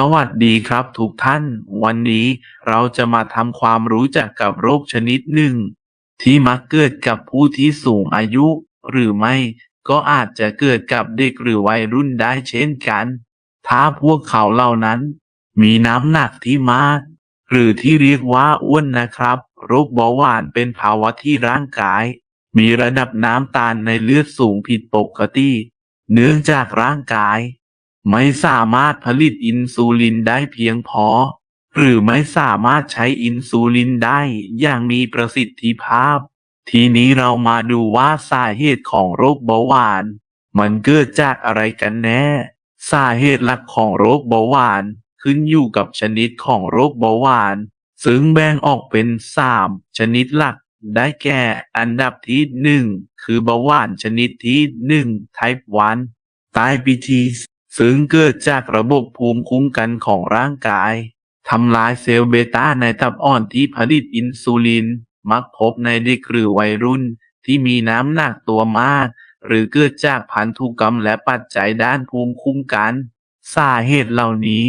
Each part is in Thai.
สวัสดีครับทุกท่าน วันนี้เราจะมาทำความรู้จักกับโรคชนิดหนึ่ง ที่มักเกิดกับผู้ที่สูงอายุ หรือไม่ก็อาจจะเกิดกับเด็กหรือวัยรุ่นได้เช่นกัน ถ้าพวกเขาเหล่านั้น มีน้ำหนักที่มาก หรือที่เรียกว่าอ้วนนะครับ โรคเบาหวานเป็นภาวะที่ร่างกาย มีระดับน้ำตาลในเลือดสูงผิดปกติ เนื่องจากร่างกาย ไม่สามารถผลิตอินซูลินได้เพียงพอ หรือไม่สามารถใช้อินซูลินได้อย่างมีประสิทธิภาพ ทีนี้เรามาดูว่าสาเหตุของโรคเบาหวาน มันเกิดจากอะไรกันแน่ สาเหตุหลักของโรคเบาหวานขึ้นอยู่กับชนิดของโรคเบาหวาน ซึ่งแบ่งออกเป็นสามชนิดหลักได้แก่อันดับที่หนึ่งคือเบาหวานชนิดที่หนึ่ง type 1 diabetes ซึ่งเกิดจากระบบภูมิคุ้มกันของร่างกายทำลายเซลล์เบต้าในตับอ่อนที่ผลิตอินซูลิน มักพบในเด็กหรือวัยรุ่นที่มีน้ำหนักตัวมาก หรือเกิดจากพันธุกรรมและปัจจัยด้านภูมิคุ้มกัน สาเหตุเหล่านี้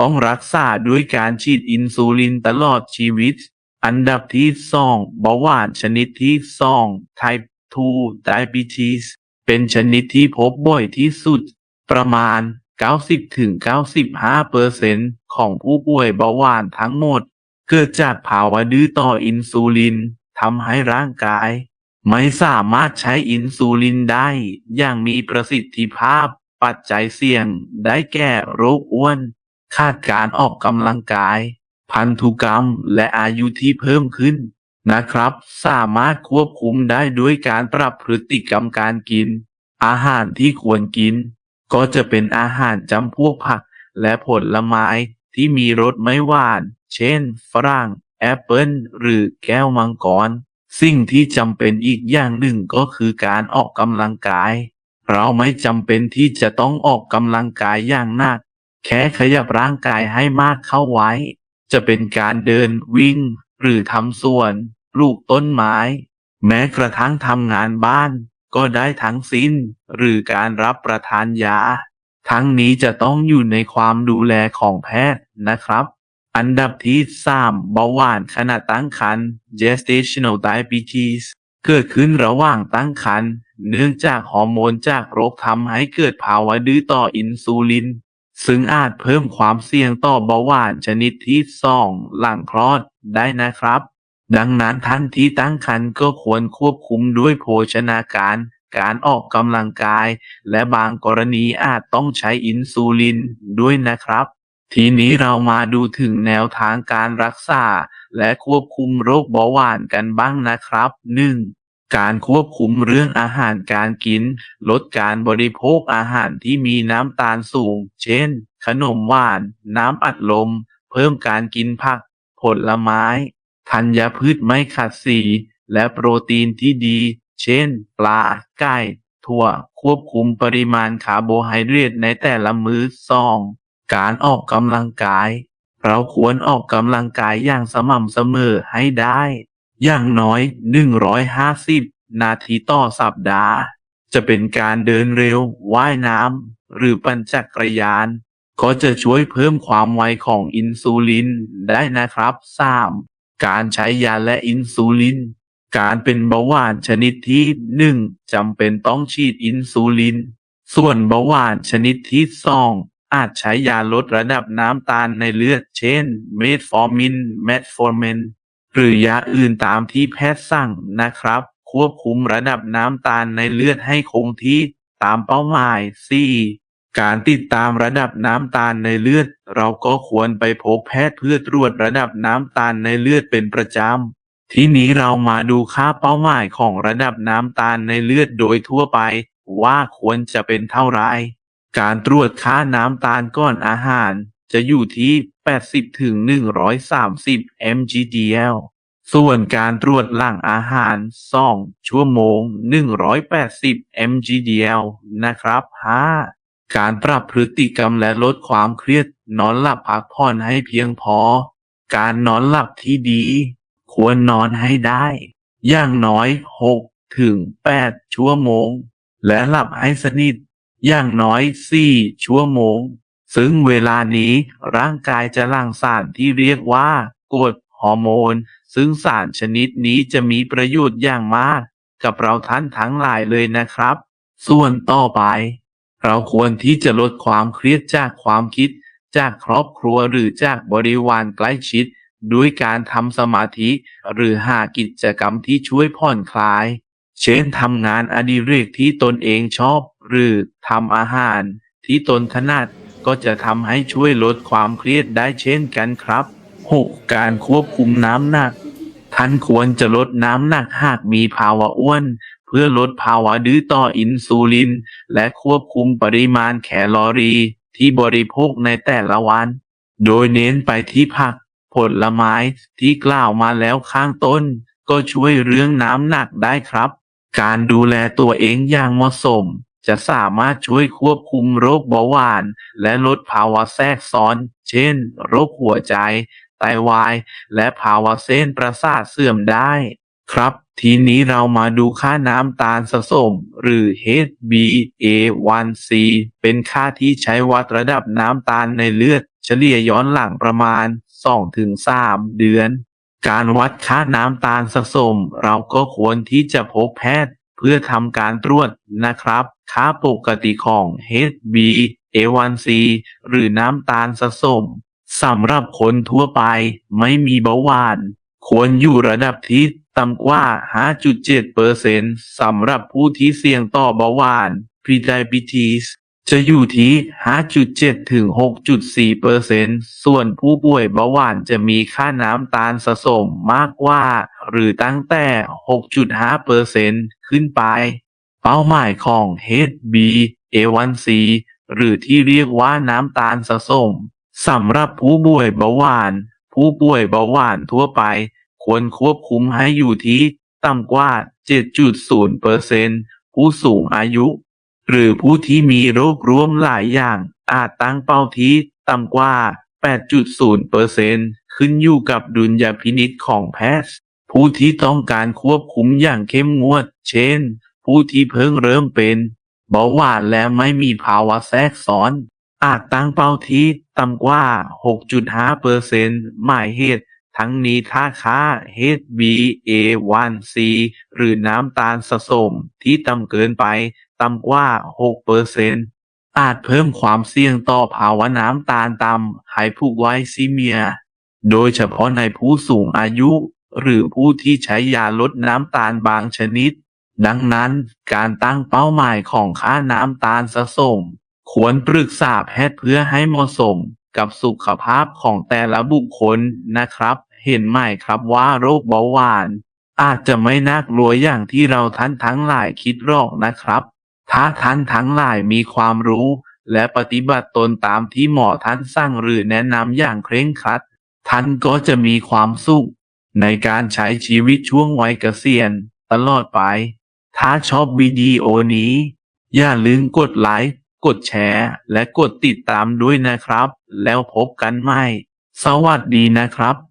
ต้องรักษาด้วยการฉีดอินซูลินตลอดชีวิต อันดับที่สองเบาหวานชนิดที่สอง type 2 diabetes เป็นชนิดที่พบบ่อยที่สุด ประมาณ 90-95%เปอร์เซ็นต์ของผู้ป่วยเบาหวานทั้งหมด เกิดจากภาวะดื้อต่ออินซูลินทำให้ร่างกาย ไม่สามารถใช้อินซูลินได้ อย่างมีประสิทธิภาพปัจจัยเสี่ยงได้แก่โรคอ้วน ขาดการออกกำลังกาย พันธุกรรมและอายุที่เพิ่มขึ้นนะครับ สามารถควบคุมได้ด้วยการปรับพฤติกรรมการกิน อาหารที่ควรกิน ก็จะเป็นอาหารจำพวกผักและผลไม้ที่มีรสไม่หวาน เช่น ฝรั่ง แอปเปิลหรือแก้วมังกร สิ่งที่จำเป็นอีกอย่างหนึ่งก็คือการออกกำลังกาย เราไม่จำเป็นที่จะต้องออกกำลังกายอย่างหนัก แค่ขยับร่างกายให้มากเข้าไว้ จะเป็นการเดินวิ่ง หรือทำสวน ปลูกต้นไม้ แม้กระทั่งทำงานบ้าน ก็ได้ทั้งสิ้น หรือการรับประทานยา ทั้งนี้จะต้องอยู่ในความดูแลของแพทย์นะครับ อันดับที่ 3 เบาหวานขณะตั้งครรภ์ gestational diabetes เกิดขึ้นระหว่างตั้งครรภ์เนื่องจากฮอร์โมนจากโรคทำให้เกิดภาวะดื้อต่ออินซูลิน ซึ่งอาจเพิ่มความเสี่ยงต่อเบาหวานชนิดที่ 2 หลังคลอดได้นะครับ ดังนั้นท่านที่ตั้งครรภ์ก็ควรควบคุมด้วยโภชนาการ การออกกำลังกาย และบางกรณีอาจต้องใช้อินซูลินด้วยนะครับ ทีนี้เรามาดูถึงแนวทางการรักษา และควบคุมโรคเบาหวานกันบ้างนะครับ 1. การควบคุมเรื่องอาหารการกิน ลดการบริโภคอาหารที่มีน้ำตาลสูง เช่น ขนมหวาน น้ำอัดลม เพิ่มการกินผัก ผลไม้ ธัญพืชไม่ขัดสีและโปรตีนที่ดี เช่น ปลา ไก่ ถั่ว ควบคุมปริมาณคาร์โบไฮเดรตในแต่ละมื้อซอง การออกกำลังกาย เราควรออกกำลังกายอย่างสม่ำเสมอให้ได้ อย่างน้อย 150 นาทีต่อสัปดาห์ จะเป็นการเดินเร็ว ว่ายน้ำ หรือปั่นจักรยาน ก็จะช่วยเพิ่มความไวของอินซูลินได้นะครับ 3. การใช้ยาและอินซูลิน การเป็นเบาหวานชนิดที่หนึ่งจำเป็นต้องฉีดอินซูลิน ส่วนเบาหวานชนิดที่สองอาจใช้ยาลดระดับน้ำตาลในเลือด เช่น เมทฟอร์มิน เมทฟอร์เมน หรือยาอื่นตามที่แพทย์สั่งนะครับ ควบคุมระดับน้ำตาลในเลือดให้คงที่ตามเป้าหมาย 4. การติดตามระดับน้ำตาลในเลือด เราก็ควรไปพบแพทย์เพื่อตรวจระดับน้ำตาลในเลือดเป็นประจำ ทีนี้เรามาดูค่าเป้าหมายของระดับน้ำตาลในเลือดโดยทั่วไป ว่าควรจะเป็นเท่าไร การตรวจค่าน้ำตาลก่อนอาหาร จะอยู่ที่ 80ถึง130 mgdl ส่วนการตรวจหลังอาหาร 2 ชั่วโมง 180 mgdl นะครับ 5. การปรับพฤติกรรมและลดความเครียด นอนหลับพักผ่อนให้เพียงพอ การนอนหลับที่ดี ควรนอนให้ได้ อย่างน้อย 6 ถึง 8 ชั่วโมง และหลับให้สนิท อย่างน้อย 4 ชั่วโมง ซึ่งเวลานี้ร่างกายจะหลั่งสารที่เรียกว่ากรดฮอร์โมน ซึ่งสารชนิดนี้จะมีประโยชน์อย่างมาก กับเราท่านทั้งหลายเลยนะครับ ส่วนต่อไป เราควรที่จะลดความเครียดจากความคิด จากครอบครัวหรือจากบริวารใกล้ชิด ด้วยการทำสมาธิ หรือหากิจกรรมที่ช่วยผ่อนคลาย เช่นทำงานอดิเรกที่ตนเองชอบ หรือทำอาหารที่ตนถนัดก็จะทำให้ช่วยลดความเครียดได้เช่นกันครับ 6. การควบคุมน้ำหนัก ท่านควรจะลดน้ำหนักหากมีภาวะอ้วน เพื่อลดภาวะดื้อต่ออินซูลิน และควบคุมปริมาณแคลอรี่ที่บริโภคในแต่ละวัน โดยเน้นไปที่ผัก ผลไม้ที่กล่าวมาแล้วข้างต้น ก็ช่วยเรื่องน้ำหนักได้ครับ การดูแลตัวเองอย่างเหมาะสม จะสามารถช่วยควบคุมโรคเบาหวาน และลดภาวะแทรกซ้อน เช่น โรคหัวใจ ไตวาย และภาวะเส้นประสาทเสื่อมได้ ครับ ทีนี้เรามาดูค่าน้ำตาลสะสม หรือ HbA1c เป็นค่าที่ใช้วัดระดับน้ำตาลในเลือด เฉลี่ยย้อนหลังประมาณ 2-3 เดือน การวัดค่าน้ำตาลสะสม เราก็ควรที่จะพบแพทย์ เพื่อทำการตรวจนะครับ ค่าปกติของ HbA1c หรือน้ำตาลสะสมสำหรับคนทั่วไปไม่มีเบาหวาน ควรอยู่ระดับที่ต่ำกว่า 5.7%สำหรับผู้ที่เสี่ยงต่อเบาหวาน prediabetes จะอยู่ที่ 5.7 ถึง 6.4%ส่วนผู้ป่วยเบาหวานจะมีค่าน้ำตาลสะสมมากกว่า หรือตั้งแต่ 6.5%ขึ้นไป เป้าหมายของ HbA1c หรือที่เรียกว่าน้ำตาลสะสมสำหรับผู้ป่วยเบาหวาน ผู้ป่วยเบาหวานทั่วไป ควรควบคุมให้อยู่ที่ต่ำกว่า 7.0%ผู้สูงอายุ หรือผู้ที่มีโรคร่วมหลายอย่าง อาจตั้งเป้าที่ต่ำกว่า 8.0%ขึ้นอยู่กับดุลยพินิจของแพทย์ ผู้ที่ต้องการควบคุมอย่างเข้มงวด เช่น ผู้ที่เพิ่งเริ่มเป็นเบาหวานและไม่มีภาวะแทรกซ้อน อาจตั้งเป้าที่ต่ำกว่า 6.5%หมายเหตุ ทั้งนี้ถ้าค่า HbA1c หรือน้ำตาลสะสมที่ต่ำเกินไปต่ำกว่า 6%อาจเพิ่มความเสี่ยงต่อภาวะน้ำตาลต่ำไฮพูไกลซีเมีย โดยเฉพาะในผู้สูงอายุ หรือผู้ที่ใช้ยาลดน้ำตาลบางชนิด ดังนั้นการตั้งเป้าหมายของค่าน้ำตาลสะสม ควรปรึกษาแพทย์เพื่อให้เหมาะสมกับสุขภาพของแต่ละบุคคลนะครับ เห็นไหมครับว่าโรคเบาหวาน อาจจะไม่น่ากลัวอย่างที่เราท่านทั้งหลายคิดหรอกนะครับ ถ้าท่านทั้งหลายมีความรู้ และปฏิบัติตนตามที่หมอท่านสั่งหรือแนะนำอย่างเคร่งครัด ท่านก็จะมีความสุข ในการใช้ชีวิตช่วงวัยเกษียณตลอดไป ถ้าชอบวิดีโอนี้ อย่าลืมกดไลค์ กดแชร์และกดติดตามด้วยนะครับ แล้วพบกันใหม่ สวัสดีนะครับ